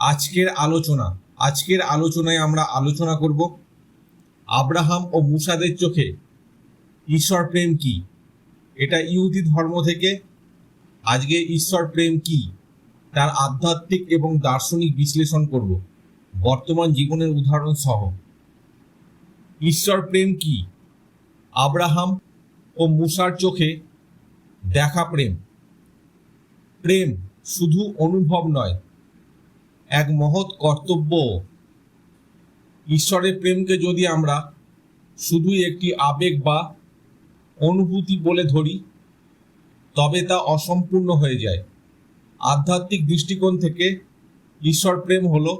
আজকের আলোচনা, আজকের আলোচনায় আমরা আলোচনা করব আব্রাহাম ও মুসাদের চোখে ঈশ্বর প্রেম কি? এটা ইহুদি ধর্ম থেকে আজকে ঈশ্বর প্রেম কি? তার আধ্যাত্মিক এবং দার্শনিক বিশ্লেষণ করব। বর্তমান জীবনের উদাহরণ সহ। ঈশ্বর প্রেম কি? আব্রাহাম ও মুসার চোখে দেখা প্রেম। প্রেম শুধু অনুভব নয় এক মহৎ কর্তব্য। ঈশ্বরের প্রেমকে যদি আমরা শুধুই একটি আবেগ বা অনুভূতি বলে ধরি, তবে তা অসম্পূর্ণ হয়ে যায়। আধ্যাত্মিক দৃষ্টিকোণ থেকে ঈশ্বর প্রেম হল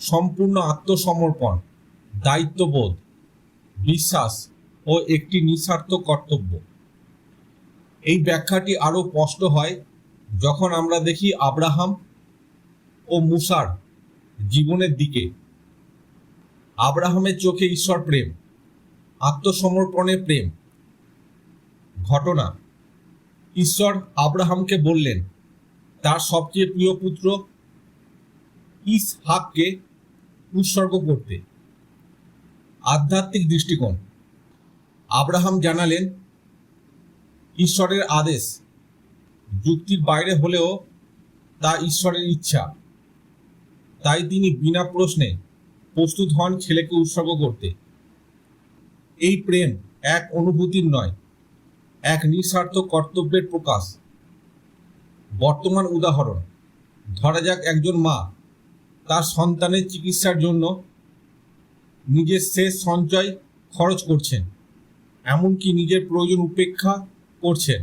সম্পূর্ণ আত্মসমর্পণ, দায়িত্ববোধ, বিশ্বাস ও একটি নিঃস্বার্থ কর্তব্য। এই ব্যাখ্যাটি আরও স্পষ্ট হয় যখন আমরা দেখি আব্রাহাম ও মুসার জীবনের দিকে। আব্রাহামের চোখে ঈশ্বর প্রেম, আত্মসমর্পণের প্রেম। ঘটনা, ঈশ্বর আব্রাহামকে বললেন, তার সবচেয়ে প্রিয় পুত্র ইসহাককে উৎসর্গ করতে। আধ্যাত্মিক দৃষ্টিকোণ, আব্রাহাম জানালেন, ঈশ্বরের আদেশ যুক্তির বাইরে হলেও তা ঈশ্বরের ইচ্ছা। তাই তিনি বিনা প্রশ্নে প্রস্তুত হন ছেলেকে উৎসর্গ করতে। এই প্রেম এক অনুভূতির নয়, এক নিঃস্বার্থ কর্তব্যের প্রকাশ। বর্তমান উদাহরণ, ধরা যাক একজন মা, তার সন্তানের চিকিৎসার জন্য নিজের শেষ সঞ্চয় খরচ করছেন, এমনকি নিজের প্রয়োজন উপেক্ষা করছেন।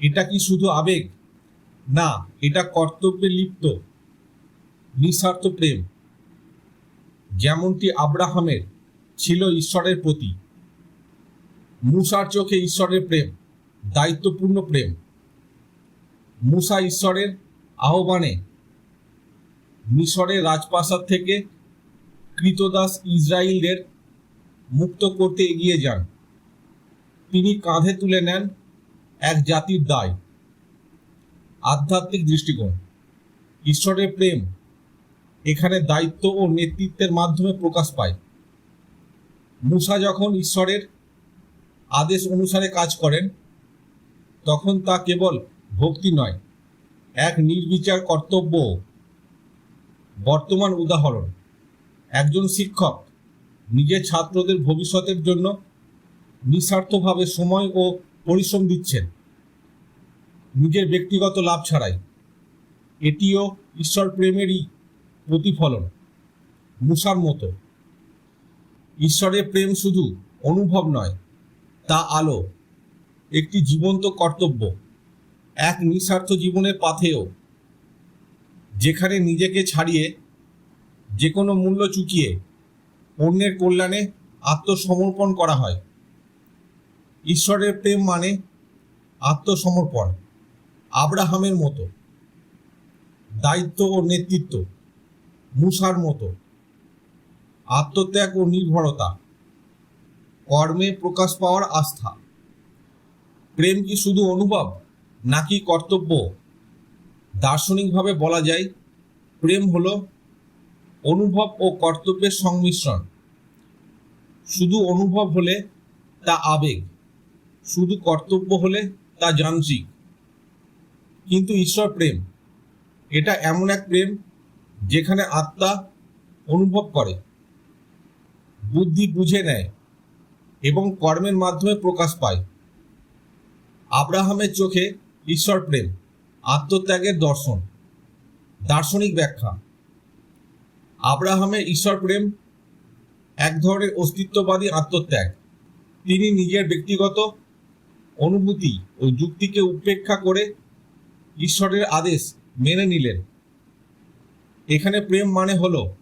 এটা কি শুধু আবেগ? না, এটা কর্তব্যে লিপ্ত। নিঃস্বার্থ প্রেম। যেমনটি আব্রাহামের ছিল ঈশ্বরের প্রতি, মুসার চোখে ঈশ্বরের প্রেম, দায়িত্বপূর্ণ প্রেম। মুসা ঈশ্বরের আহ্বানে মিশরের রাজপ্রাসাদ থেকে কৃতদাস ইসরায়েলদের মুক্ত করতে এগিয়ে যান। তিনি কাঁধে তুলে নেন এক জাতির দায়। আধ্যাত্মিক দৃষ্টিকোণ। ঈশ্বরের প্রেম এখানে দায়িত্ব ও নেতৃত্বের মাধ্যমে প্রকাশ পায়। মুসা যখন ঈশ্বরের আদেশ অনুসারে কাজ করেন, তখন তা কেবল ভক্তি নয়, এক নির্বিচার কর্তব্য। বর্তমান উদাহরণ, একজন শিক্ষক নিজের ছাত্রদের ভবিষ্যতের জন্য নিঃস্বার্থভাবে সময় ও পরিশ্রম দিচ্ছেন, নিজের ব্যক্তিগত লাভ ছাড়াই। এটিও ঈশ্বর প্রেমেরই প্রতিফলন, মুসার মতো। ঈশ্বরের প্রেম শুধু অনুভব নয়, তা আলো, একটি জীবন্ত কর্তব্য, এক নিঃস্বার্থ জীবনের পাথেও যেখানে নিজেকে ছাড়িয়ে যে কোনো মূল্য চুকিয়ে অন্যের কল্যাণে আত্মসমর্পণ করা হয়। ঈশ্বরের প্রেম মানে আত্মসমর্পণ, আব্রাহামের মতো, দায়িত্ব ও নেতৃত্ব। মুসার মতো। আত্মত্যাগ ও নির্ভরতা। কর্মে প্রকাশ পাওয়ার আস্থা। প্রেম কি শুধু অনুভব, নাকি কর্তব্য? দার্শনিকভাবে বলা যায়, প্রেম হলো অনুভব ও কর্তব্যের সংমিশ্রণ। শুধু অনুভব হলে তা আবেগ, শুধু কর্তব্য হলে তা যান্ত্রিক। কিন্তু ঈশ্বর প্রেম। এটা এমন এক প্রেম যেখানে আত্মা অনুভব করে, বুদ্ধি বুঝে নেয় এবং কর্মের মাধ্যমে প্রকাশ পায়। আব্রাহামের চোখে ঈশ্বর প্রেম, আত্মত্যাগের দর্শন, দার্শনিক ব্যাখ্যা। আব্রাহামের ঈশ্বর প্রেম এক ধরনের অস্তিত্ববাদী আত্মত্যাগ। তিনি নিজের ব্যক্তিগত অনুভূতি ও যুক্তিকে উপেক্ষা করে ঈশ্বরের আদেশ মেনে নিলেন। এখানে প্রেম মানে হলো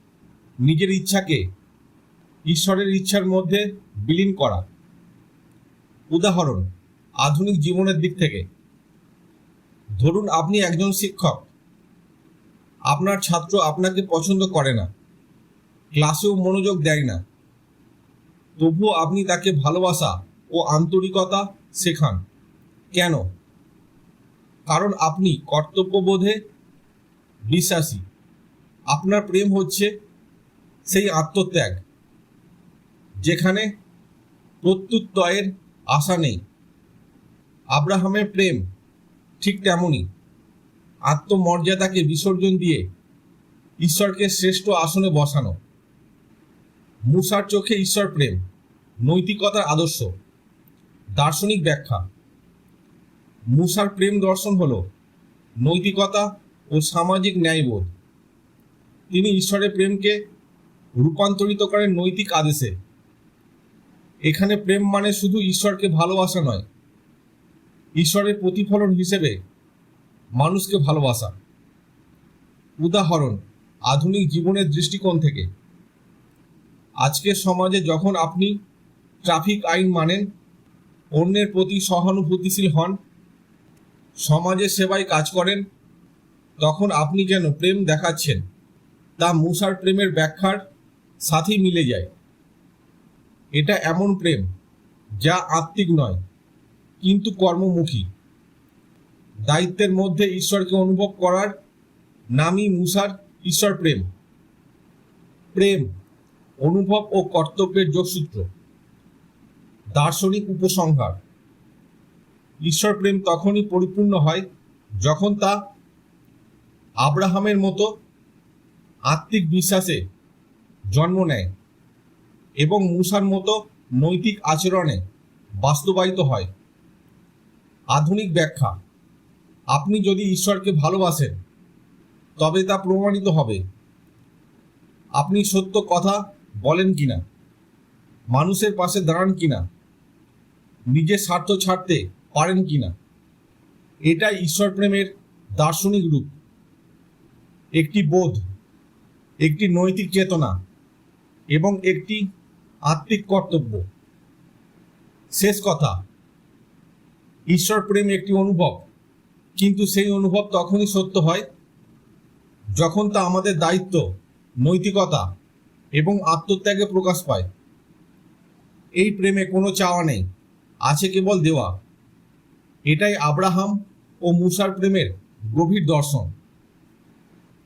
নিজের ইচ্ছাকে, ঈশ্বরের ইচ্ছার মধ্যে বিলীন করা। উদাহরণ, আধুনিক জীবনের দিক থেকে। ধরুন আপনি একজন শিক্ষক। আপনার ছাত্র আপনাকে পছন্দ করে না। ক্লাসেও মনোযোগ দেয় না। তবুও আপনি তাকে ভালোবাসা ও আন্তরিকতা শেখান। কেন? কারণ আপনি কর্তব্যবোধে বিশ্বাসী। আপনার প্রেম হচ্ছে সেই আত্মত্যাগ, যেখানে প্রত্যুত্তয়ের আশা নেই। আব্রাহামের প্রেম ঠিক তেমনই। আত্মমর্যাদাকে বিসর্জন দিয়ে ঈশ্বরকে শ্রেষ্ঠ আসনে বসানো। মুসার চোখে ঈশ্বর প্রেম, নৈতিকতার আদর্শ, দার্শনিক ব্যাখ্যা। মুসার প্রেম দর্শন হল নৈতিকতা ও সামাজিক ন্যায়বোধ। তিনি ঈশ্বরের প্রেমকে রূপান্তরিত করেন নৈতিক আদেশে। এখানে প্রেম মানে শুধু ঈশ্বরকে ভালোবাসা নয়, ঈশ্বরের প্রতিফলন হিসেবে মানুষকে ভালোবাসা। উদাহরণ, আধুনিক জীবনের দৃষ্টিকোণ থেকে। আজকের সমাজে যখন আপনি ট্রাফিক আইন মানেন, অন্যের প্রতি সহানুভূতিশীল হন, সমাজের সেবায় কাজ করেন, তখন আপনি যেন প্রেম দেখাচ্ছেন। তা মুসার প্রেমের ব্যাখ্যার সাথেই মিলে যায়। এটা এমন প্রেম যা আত্মিক নয়, কিন্তু কর্মমুখী। দায়িত্বের মধ্যে ঈশ্বরকে অনুভব করার নামই মুসার ঈশ্বর প্রেম। প্রেম অনুভব ও কর্তব্যের যোগসূত্র, দার্শনিক উপসংহার। ঈশ্বর প্রেম তখনই পরিপূর্ণ হয় যখন তা আব্রাহামের মতো আত্মিক বিশ্বাসে জন্ম নেয় এবং মুসার মতো নৈতিক আচরণে বাস্তবায়িত হয়। আধুনিক ব্যাখ্যা, আপনি যদি ঈশ্বরকে ভালোবাসেন, তবে তা প্রমাণিত হবে। আপনি সত্য কথা বলেন কিনা? মানুষের পাশে দাঁড়ান কিনা? নিজের স্বার্থ ছাড়তে পারেন কিনা? এটাই ঈশ্বর প্রেমের দার্শনিক রূপ। একটি বোধ। একটি নৈতিক চেতনা এবং একটি আত্মিক কর্তব্য। শেষ কথা, ঈশ্বর প্রেম একটি অনুভব, কিন্তু সেই অনুভব তখনই সত্য হয় যখন তা আমাদের দায়িত্ব, নৈতিকতা এবং আত্মত্যাগে প্রকাশ পায়। এই প্রেমে কোনো চাওয়া নেই, আছে কেবল দেওয়া। এটাই আব্রাহাম ও মুসার প্রেমের গভীর দর্শন।